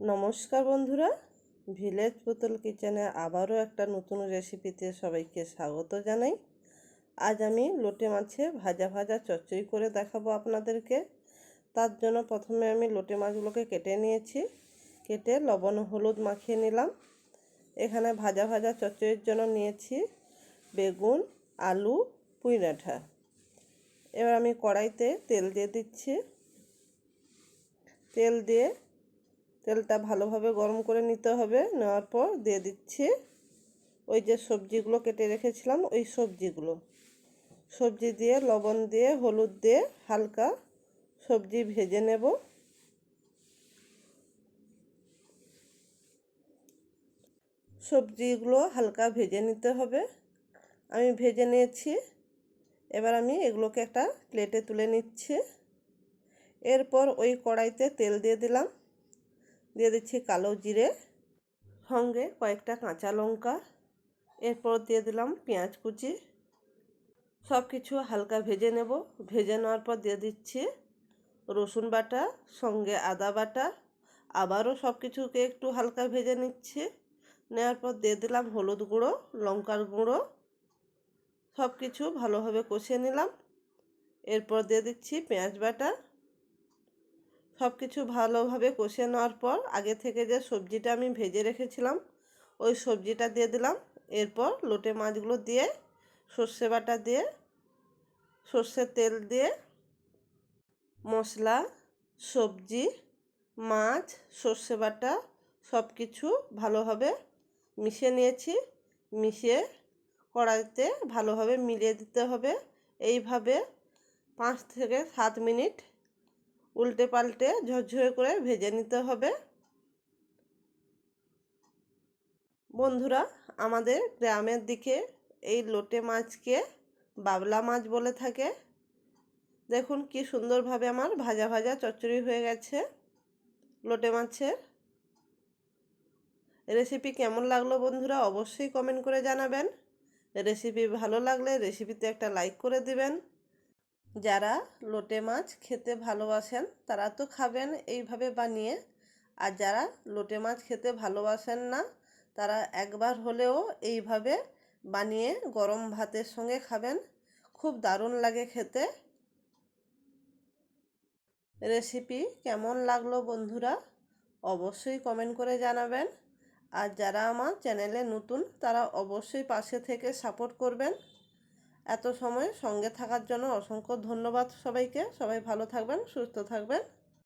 নমস্কার বন্ধুরা, ভিলেজ পুতুল কিচেনে আবারও একটা নতুন রেসিপিতে সবাইকে স্বাগত জানাই। আজ আমি লোটে মাছে ভাজা ভাজা চচ্চড়ি করে দেখাবো আপনাদেরকে। তার জন্য প্রথমে আমি লোটে মাছগুলোকে কেটে নিয়েছি। কেটে লবণ হলুদ মাখিয়ে নিলাম। এখানে ভাজা ভাজা চচ্চড়ির জন্য নিয়েছি বেগুন, আলু পুঁইডাঁঠা এবার আমি কড়াইতে তেল দিয়ে দিচ্ছি। তেল দিয়ে তেলটা ভালোভাবে গরম করে নিতে হবে। নেওয়ার পর দিয়ে দিচ্ছি ওই যে সবজিগুলো কেটে রেখেছিলাম, ওই সবজিগুলো। সবজি দিয়ে, লবণ দিয়ে, হলুদ দিয়ে হালকা সবজি ভেজে নেব। সবজিগুলো হালকা ভেজে নিতে হবে। আমি ভেজে নিয়েছি। এবার আমি এগুলোকে একটা প্লেটে তুলে নিচ্ছি। এরপর ওই কড়াইতে তেল দিয়ে দিলাম। দিয়ে দিচ্ছি কালো জিরে, সঙ্গে কয়েকটা কাঁচা লঙ্কা, এরপর দিয়ে দিলাম পেঁয়াজ কুচি। সব কিছু হালকা ভেজে নেব। ভেজে নেওয়ার পর দিয়ে দিচ্ছি রসুন বাটা, সঙ্গে আদা বাটা। আবারও সব কিছুকে একটু হালকা ভেজে নিচ্ছি। নেওয়ার পর দিয়ে দিলাম হলুদ গুঁড়ো, লঙ্কার গুঁড়ো। সব কিছু ভালোভাবে কষিয়ে নিলাম। এরপর দিয়ে দিচ্ছি পেঁয়াজ বাটা। সব কিছু ভালোভাবে কষিয়ে নেওয়ার পর আগে থেকে যে সবজিটা আমি ভেজে রেখেছিলাম, ওই সবজিটা দিয়ে দিলাম। এরপর লোটে মাছগুলো দিয়ে, সর্ষে বাটা দিয়ে, সর্ষের তেল দিয়ে, মশলা, সবজি, মাছ, সর্ষে বাটা সব কিছু ভালোভাবে মিশিয়ে নিয়েছি। মিশিয়ে কড়াইতে ভালোভাবে মিলিয়ে দিতে হবে। এইভাবে পাঁচ থেকে সাত মিনিট উল্টে পাল্টে ঝরঝরে করে ভেজে নিতে হবে। বন্ধুরা, আমাদের গ্রামের দিকে এই লোটে মাছকে বাবলা মাছ বলে থাকে। দেখুন কি সুন্দরভাবে আমার ভাজা ভাজা চচ্চড়ি হয়ে গেছে লোটে মাছের। রেসিপি কেমন লাগল বন্ধুরা অবশ্যই কমেন্ট করে জানাবেন। রেসিপি ভালো লাগলে রেসিপিতে একটা লাইক করে দিবেন। যারা লোটে মাছ খেতে ভালোবাসেন, তারা তো খাবেন এইভাবে বানিয়ে। আর যারা লোটে মাছ খেতে ভালোবাসেন না, তারা একবার হলেও এইভাবে বানিয়ে গরম ভাতের সঙ্গে খাবেন। খুব দারুণ লাগে খেতে। রেসিপি কেমন লাগল বন্ধুরা, অবশ্যই কমেন্ট করে জানাবেন। আর যারা আমার চ্যানেলে নতুন, তারা অবশ্যই পাশে থেকে সাপোর্ট করবেন। এত সময় সঙ্গে থাকার জন্য অসংখ্য ধন্যবাদ সবাইকে। সবাই ভালো থাকবেন সুস্থ থাকবেন।